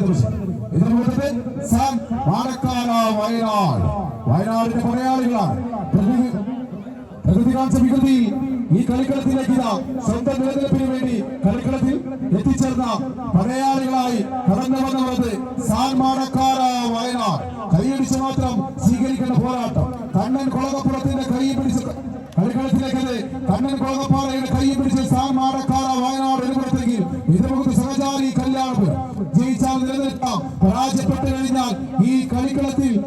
വശം സാം പാലക്കാട് വയനാട്. വയനാടിന്റെ പടയാളികളാണ് പ്രകൃതി കാണിച്ച വികൃതി ഈ കളിക്കളത്തിലേക്ക് ഇതാ സ്വന്തം നിലനിൽപ്പിന് വേണ്ടി കളിക്കളത്തിൽ എത്തിച്ചേർന്ന പടയാളികളായി കടന്നു വന്നത് സാൻമാടക്കാര വയനാട്. കൈയടിച്ച് മാത്രം സ്വീകരിക്കേണ്ട പോരാട്ടം. കണ്ണൻ കുളകപ്പുറത്തിന്റെ കൈ പിടിച്ച് കളിക്കളത്തിലേക്ക് കണ്ണൻ കുളകപ്പാറയുടെ കൈ പിടിച്ച് സാൻമാടക്കാര വയനാട് പരാജയപ്പെട്ടു കഴിഞ്ഞാൽ ഈ കളിക്കളത്തിൽ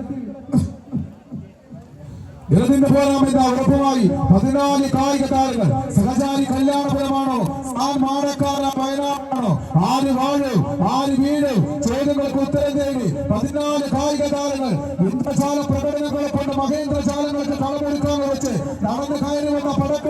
ഇറതിന്റെ പോരാമെന്ന ഉറപ്പുമായി പതിനാല് കായിക താരങ്ങൾ. സഹചാരി കല്യാണപുരമാണോ? സാൻ മാടക്കാര വയനാടാണോ? ആര് വാഴും? ആര് വീഴും? ചോദ്യങ്ങൾക്ക് ഉത്തരം തേടി പതിനാല് കായിക താരങ്ങൾ. ഇന്ദ്രജാല പ്രകടനങ്ങളെ കൊണ്ട് മഹേന്ദ്രജാലങ്ങൾക്ക് കളമൊടുക്കാൻ വെച്ച് നടന്നു കയറി വന്ന പടക്കളത്തിന്റെ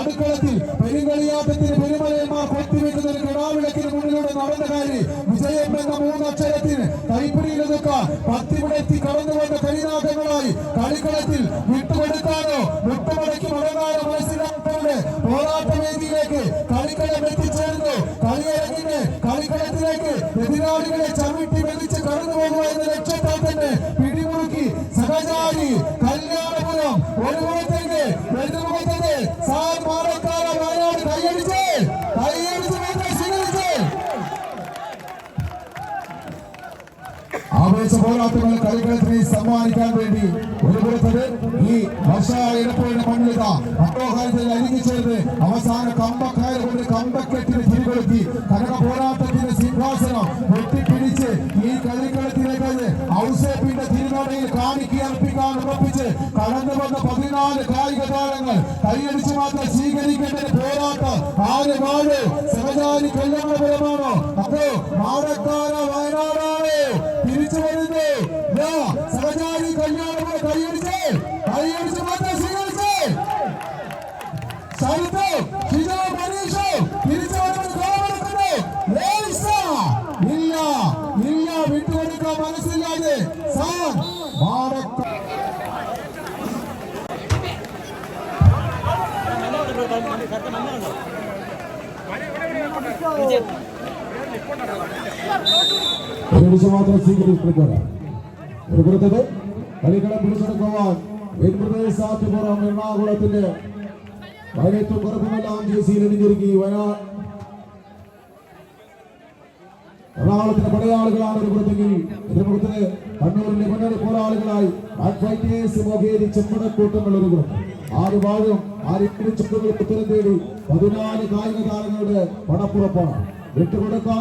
നടുക്കളത്തിൽ പെരുങ്കളിയാട്ടത്തിന് പെരുമലയമ്മ കൊത്തിവെക്കുന്ന ഒരു കിടാവിളക്കിന് മുന്നിലൂടെ നടന്ന കാര്യം വിജയം എന്ന മൂന്നക്ഷരത്തിന് കൈപ്പിടിയിലൊതുക്കാൻ പത്തിവിടെത്തി കടന്നുകൊണ്ട് കരിനാഥങ്ങളായി കളിക്കളത്തിൽ വിട്ടുകൊടുക്കാനോ വിട്ടുമടക്കി മടങ്ങാനോ മനസ്സിലാക്കാതെ പോരാട്ട വേദിയിലേക്ക് കളിക്കളം എത്തിച്ചേർന്നു. കളിയരങ്ങിന് കളിക്കളത്തിലേക്ക് എതിരാളികളെ ചവിട്ടി വെതിച്ച് കടന്നു പോകുക ആവേശ പോരാട്ടങ്ങൾ കളിക്കളത്തിനെ സമ്മാനിക്കാൻ വേണ്ടി ഒരു പുറത്തത് ഈ വർഷ ഇടപ്പോഴിന്റെ മണ്ണിത മനോഹാരത്തിൽ അരിഞ്ഞു ചേർന്ന് അവസാന കമ്പക്കയർ കൊണ്ട് കമ്പക്കെട്ടിന് തിരികൊളുത്തി കനക പോരാട്ടത്തിന്റെ സിംഹാസനം വെട്ടിപ്പിടിച്ച് ഈ കളിക്കളത്തിലേക്ക് ഔസേപ്പിന്റെ തിരുനടയിൽ കാണിക്കി അർപ്പിക്കാൻ ഉറപ്പിച്ച് കടന്നു വന്ന പതിനാല് കായിക താരങ്ങൾ കൈയടിച്ച് മാത്രം സ്വീകരിക്കേണ്ട പോരാട്ടം. ആര് വാഴ്? സഹചാരി കല്യാണപുരമാണോ. ശരത്ത് ഷിജോ മനീഷ് തിരിച്ചു വരുമെന്ന് കോപമെടുക്കുന്നു ലേസ ഇല്ല ഇല്ല വിട്ടുകൊടുക്കാൻ മനസ്സില്ലാതെ സാർ മാടക്ക ഒരു നിമിഷം മാത്രം സ്വീകരിച്ചിരിക്കുക ഒരു പുറത്തത് കളിക്കളം പിടിച്ചെടുക്കുവാൻ വെൺപ്രദേശ് സാറ്റുപുറം എറണാകുളത്തിന്റെ വയലത്തും കുറപ്പുമെല്ലാം ജേസിയിൽ ഇടിഞ്ഞിരിക്കി വയനാട് എറണാകുളത്തിന്റെ പടയാളികളാണ് ഒരു പുറത്തെങ്കിൽ. എതിർമുഖത്തിന് കണ്ണൂരിന്റെ മുന്നണി പോരാളികളായി ചെമ്മടക്കൂട്ടങ്ങൾ ഒരു പുറത്ത്. ആര് വാഴും ആര് ചുണ്ടുകൾ ഉത്തരം തേടി പതിനാല് കായിക താരങ്ങളുടെ പണപ്പുറപ്പാണ് വിട്ടുകൊടുക്കാൻ